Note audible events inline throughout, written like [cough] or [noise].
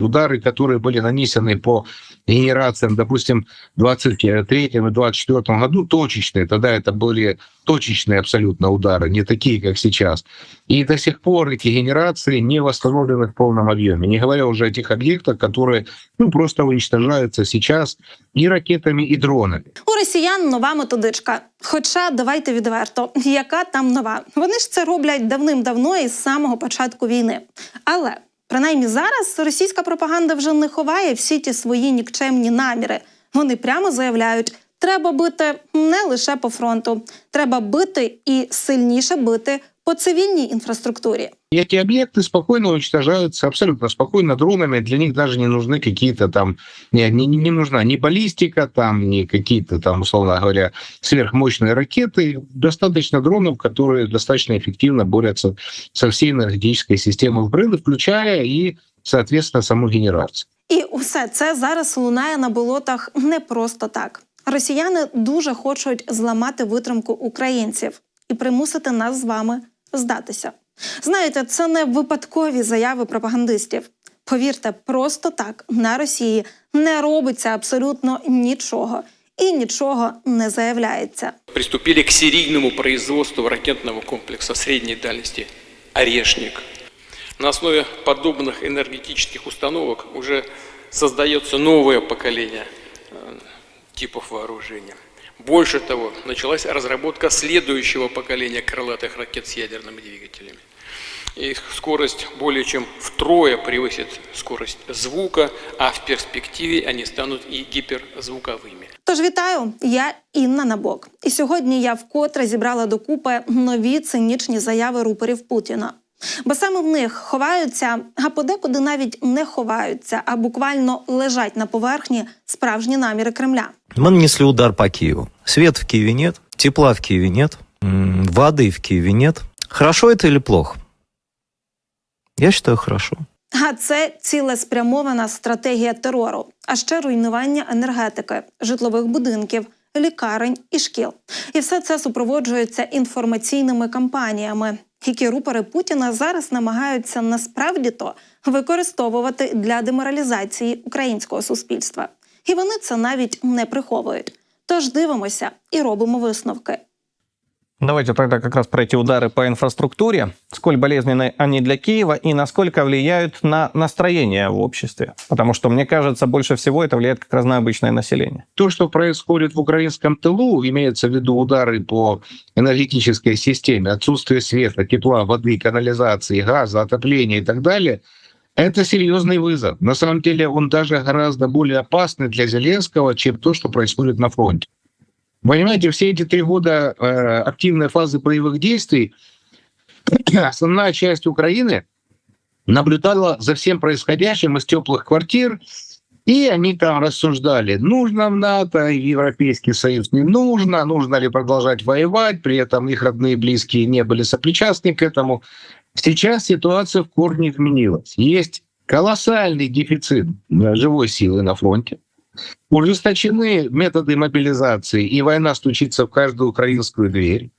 удары, которые были нанесены по генерациям, допустим, в 23 и 24 году, точечные, тогда это были точечные абсолютно удары, не такие, как сейчас. И до сих пор эти генерации не восстановлены в полном объеме. Не говоря уже о тех объектах, которые ну, просто уничтожаются сейчас и ракетами, и дронами. У росіян нова методичка. Хоча давайте відверто, яка там нова? Вони ж це роблять давним-давно із самого початку війни. Але принаймні зараз російська пропаганда вже не ховає всі ті свої нікчемні наміри. Вони прямо заявляють. Треба бити не лише по фронту, треба бити і сильніше бити по цивільній інфраструктурі. И эти объекты спокойно уничтожаются, абсолютно спокойно дронами. Для них даже не нужны какие-то там, не, не, не нужна ни баллистика, там, ни какие-то там, условно говоря, сверхмощные ракеты. Достаточно дронов, которые достаточно эффективно борются со всей энергетической системой Украины, включая и, соответственно, саму генерацию. І усе це зараз лунає на болотах не просто так. Росіяни дуже хочуть зламати витримку українців і примусити нас з вами здатися. Знаєте, це не випадкові заяви пропагандистів. Повірте, просто так на Росії не робиться абсолютно нічого і нічого не заявляється. приступили к серийному производству ракетного комплекса средней дальности «Орешник». На основе подобных энергетических установок уже создается новое поколение э, типов вооружения. Больше того, началась разработка следующего поколения крылатых ракет с ядерными двигателями. Их скорость более чем втрое превысит скорость звука, а в перспективе они станут и гиперзвуковыми. Тож вітаю, я Інна Набок. І сьогодні я вкотре зібрала докупи нові цинічні заяви рупорів Путіна. Бо саме в них ховаються, а подекуди навіть не ховаються, а буквально лежать на поверхні справжні наміри Кремля. Мы нанесли удар по Киеву. Света в Киеве нет, тепла в Киеве нет, м, воды в Киеве нет. Хорошо это или плохо? Я считаю, хорошо. А це цілеспрямована стратегія терору, а ще руйнування енергетики, житлових будинків, лікарень і шкіл. І все це супроводжується інформаційними кампаніями, які рупори Путіна зараз намагаються насправді то використовувати для деморалізації українського суспільства. І вони це навіть не приховують. Тож дивимося і робимо висновки. Давайте тогда как раз про эти удары по инфраструктуре, сколь болезненны они для Киева и насколько влияют на настроение в обществе. Потому что, мне кажется, больше всего это влияет как раз на обычное население. То, что происходит в украинском тылу, имеется в виду удары по энергетической системе, отсутствие света, тепла, воды, канализации, газа, отопления и так далее, это серьезный вызов. На самом деле он даже гораздо более опасный для Зеленского, чем то, что происходит на фронте. Понимаете, все эти три года э, активной фазы боевых действий [clears throat] основная часть Украины наблюдала за всем происходящим из теплых квартир, и они там рассуждали, нужно в НАТО, Европейский Союз не нужно, нужно ли продолжать воевать, при этом их родные и близкие не были сопричастны к этому. Сейчас ситуация в корне изменилась. Есть колоссальный дефицит живой силы на фронте. Ужесточены методы мобилизации, и война стучится в каждую украинскую дверь.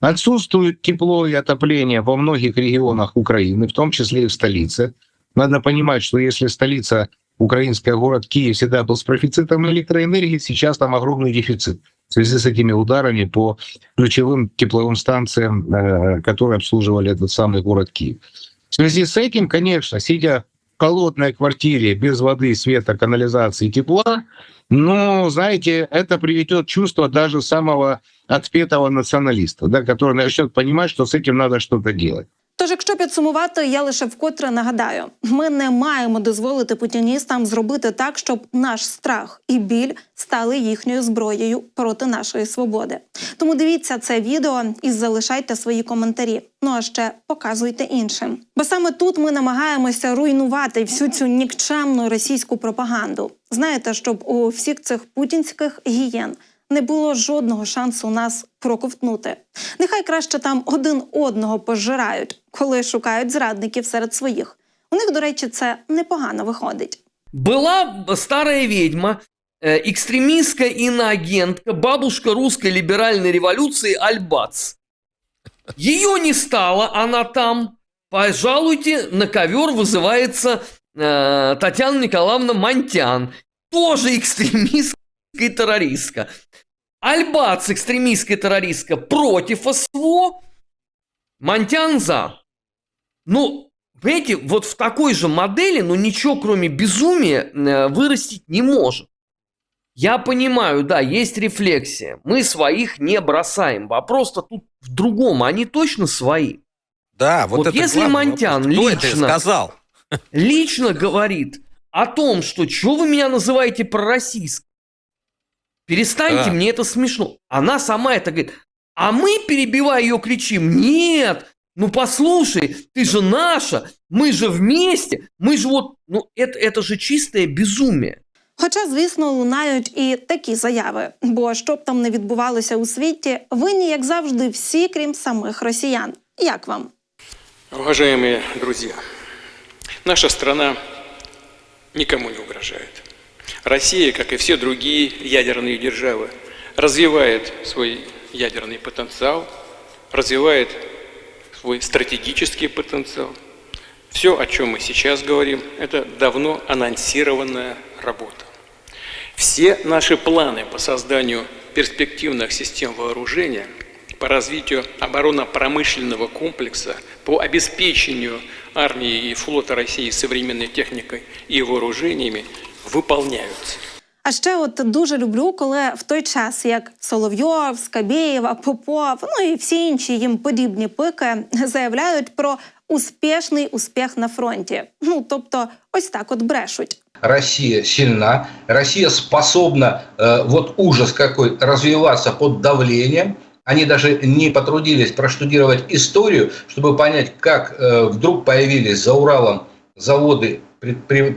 Отсутствует тепло и отопление во многих регионах Украины, в том числе и в столице. Надо понимать, что если столица украинская, город Киев, всегда был с профицитом электроэнергии, сейчас там огромный дефицит в связи с этими ударами по ключевым тепловым станциям, э, которые обслуживали этот самый город Киев. В связи с этим, конечно, сидя холодной квартире без воды, света, канализации, тепла, ну, знаете, это приведет чувство даже самого отпетого националиста, да, который начнет понимать, что с этим надо что-то делать. Тож, якщо підсумувати, я лише вкотре нагадаю: ми не маємо дозволити путіністам зробити так, щоб наш страх і біль стали їхньою зброєю проти нашої свободи. Тому дивіться це відео і залишайте свої коментарі. Ну а ще показуйте іншим. Бо саме тут ми намагаємося руйнувати всю цю нікчемну російську пропаганду. Знаєте, щоб у всіх цих путінських гієн не було жодного шансу нас проковтнути. Нехай краще там один одного пожирають, коли шукають зрадників серед своїх. У них, до речі, це непогано виходить. Была старая ведьма, э, экстремистская иноагентка, бабушка русской либеральной революции Альбац. Ее не стало, она там. Пожалуйте, на ковер вызывается э, Татьяна Николаевна Монтян. Тоже экстремистская и террористка. Альбац, экстремистская террористка, против СВО. Монтян за. Ну, понимаете, вот в такой же модели, ну, ничего кроме безумия э, вырастить не может. Я понимаю, да, есть рефлексия. Мы своих не бросаем. Вопрос-то тут в другом. Они точно свои. Да, вот, Вот это если главный Монтян. Кто это лично- сказал? Лично говорит о том, что чего вы меня называете пророссийской? Перестаньте, Да. мне это смешно. Она сама это говорит. А мы, перебивая ее, кричим, нет, ну послушай, ты же наша, мы же вместе, мы же вот, ну это, это же чистое безумие. Хоча, звісно, лунають і такі заяви. Бо що б там не відбувалося у світі, винні, як завжди, всі, крім самих росіян. Як вам? Уважаемые друзья, наша страна никому не угрожает. Россия, как и все другие ядерные державы, развивает свой ядерный потенциал, развивает свой стратегический потенциал. Все, о чем мы сейчас говорим, это давно анонсированная работа. Все наши планы по созданию перспективных систем вооружения, по развитию оборонно-промышленного комплекса, по обеспечению армии и флота России современной техникой и вооружениями выполняются. А ще от дуже люблю, коли в той час, як Соловйов, Скабєєва, Попов, ну і всі інші їм подібні пики заявляють про успішний успіх на фронті. Ну тобто, ось так от брешуть. Россия сильна, Россия способна, э, вот ужас какой, развиваться под давлением. Они даже не потрудились проштудировать историю, чтобы понять, как э, вдруг появились за Уралом заводы, при-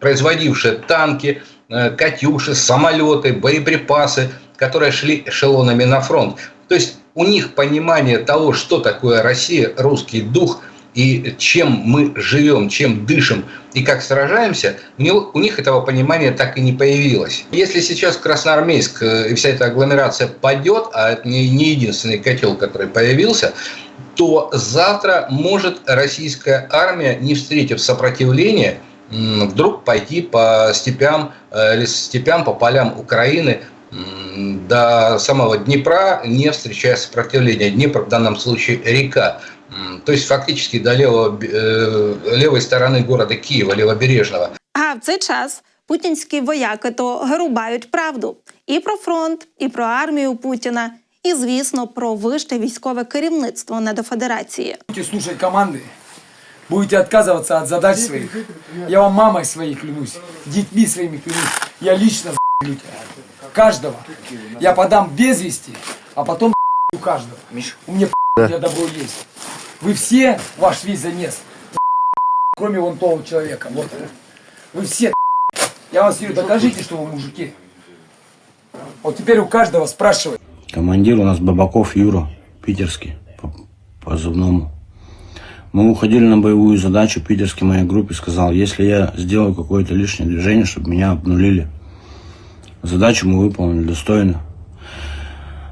Производившие танки, э, «Катюши», самолеты, боеприпасы, которые шли эшелонами на фронт. То есть у них понимание того, что такое Россия, русский дух и чем мы живем, чем дышим и как сражаемся, у, них этого понимания так и не появилось. Если сейчас Красноармейск э, и вся эта агломерация падет, а это не, единственный котел, который появился, то завтра может российская армия, не встретив сопротивления, вдруг пойти по степям, э, или степям, по полям Украины м, до самого Днепра, не встречая сопротивления. Днепр в данном случае река. М, То есть фактически до левого, б- э, левой стороны города Киева, левобережного. А в цей час путінські вояки то грубають правду і про фронт, і про армію Путіна, і звісно про вище військове керівництво недофедерації. будете слушать команды, Будете отказываться от задач своих. Я вам мамой своей клянусь, детьми своими клянусь. Я лично за***лю тебя. Каждого. Я подам без вести, а потом у каждого. У меня у тебя добро есть. Вы все, ваш весь замес, кроме вон того человека. Вот. Вы все, я вас говорю, докажите, что вы мужики. Вот теперь у каждого спрашивай. Командир у нас Бабаков Юра, питерский, по позывному. Мы уходили на боевую задачу, питерский моей группе сказал, если я сделаю какое-то лишнее движение, чтобы меня обнулили. Задачу мы выполнили достойно.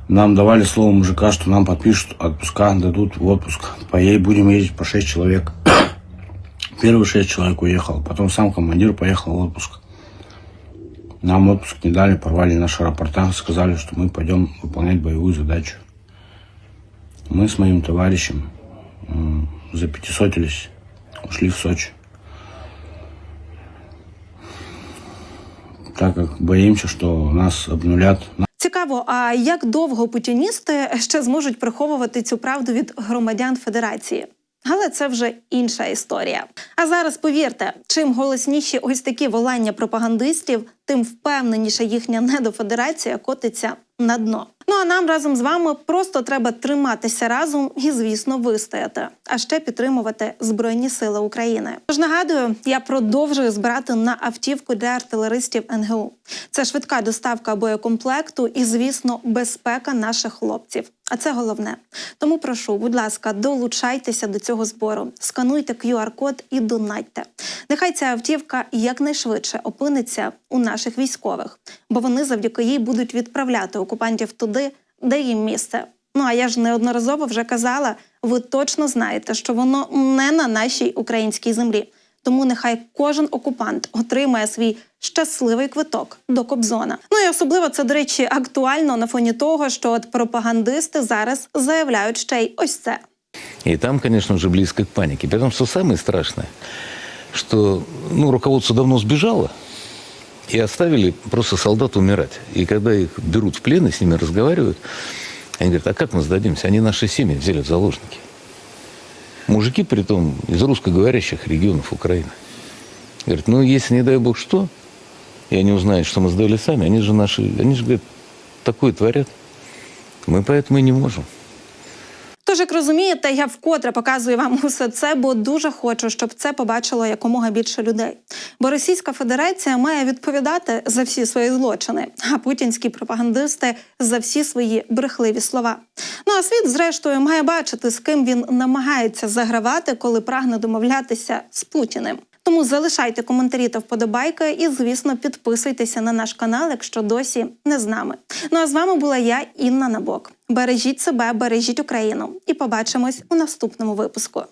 Нам давали слово мужика, что нам подпишут отпуска, дадут в отпуск. По ей будем ездить по 6 человек. [coughs] Первые 6 человек уехал, потом сам командир поехал в отпуск. Нам отпуск не дали, порвали наши рапорта, сказали, что мы пойдем выполнять боевую задачу. Мы с моим товарищем запятисотились, ушли в Сочи. Так как боимся, что нас обнулят, Цікаво, а як довго путіністи ще зможуть приховувати цю правду від громадян Федерації? Але це вже інша історія. А зараз повірте, чим голосніші ось такі волання пропагандистів, тим впевненіше їхня недофедерація котиться на дно. Ну а нам разом з вами просто треба триматися разом і, звісно, вистояти, а ще підтримувати Збройні Сили України. Тож нагадую, я продовжую збирати на автівку для артилеристів НГУ. Це швидка доставка боєкомплекту і, звісно, безпека наших хлопців. А це головне. Тому прошу, будь ласка, долучайтеся до цього збору, скануйте QR-код і донатьте. Нехай ця автівка якнайшвидше опиниться у наших військових, бо вони завдяки їй будуть відправляти окупантів туди, де їм місце. Ну а я ж неодноразово вже казала, ви точно знаєте, що воно не на нашій українській землі. Тому нехай кожен окупант отримає свій щасливий квиток до Кобзона. Ну і особливо це, до речі, актуально на фоні того, що от пропагандисти зараз заявляють ще й ось це. И там, конечно, уже близко к панике. При том, что самое страшное, ну, руководство давно сбежало и оставили просто солдат умирать. И когда их берут в плен и с ними разговаривают, они говорят, а как мы сдадимся? Они наши семьи взяли в заложники. Мужики, при том, из русскоговорящих регионов Украины. Говорят, ну, если, не дай бог, что, и они узнают, что мы сдали сами, они же наши, они же, говорят, такое творят. Мы поэтому и не можем. Тож, як розумієте, я вкотре показую вам усе це, бо дуже хочу, щоб це побачило якомога більше людей. Бо Російська Федерація має відповідати за всі свої злочини, а путінські пропагандисти за всі свої брехливі слова. Ну а світ, зрештою, має бачити, з ким він намагається загравати, коли прагне домовлятися з Путіним. Тому залишайте коментарі та вподобайки і, звісно, підписуйтеся на наш канал, якщо досі не з нами. Ну а з вами була я, Інна Набок. Бережіть себе, бережіть Україну, і побачимось у наступному випуску.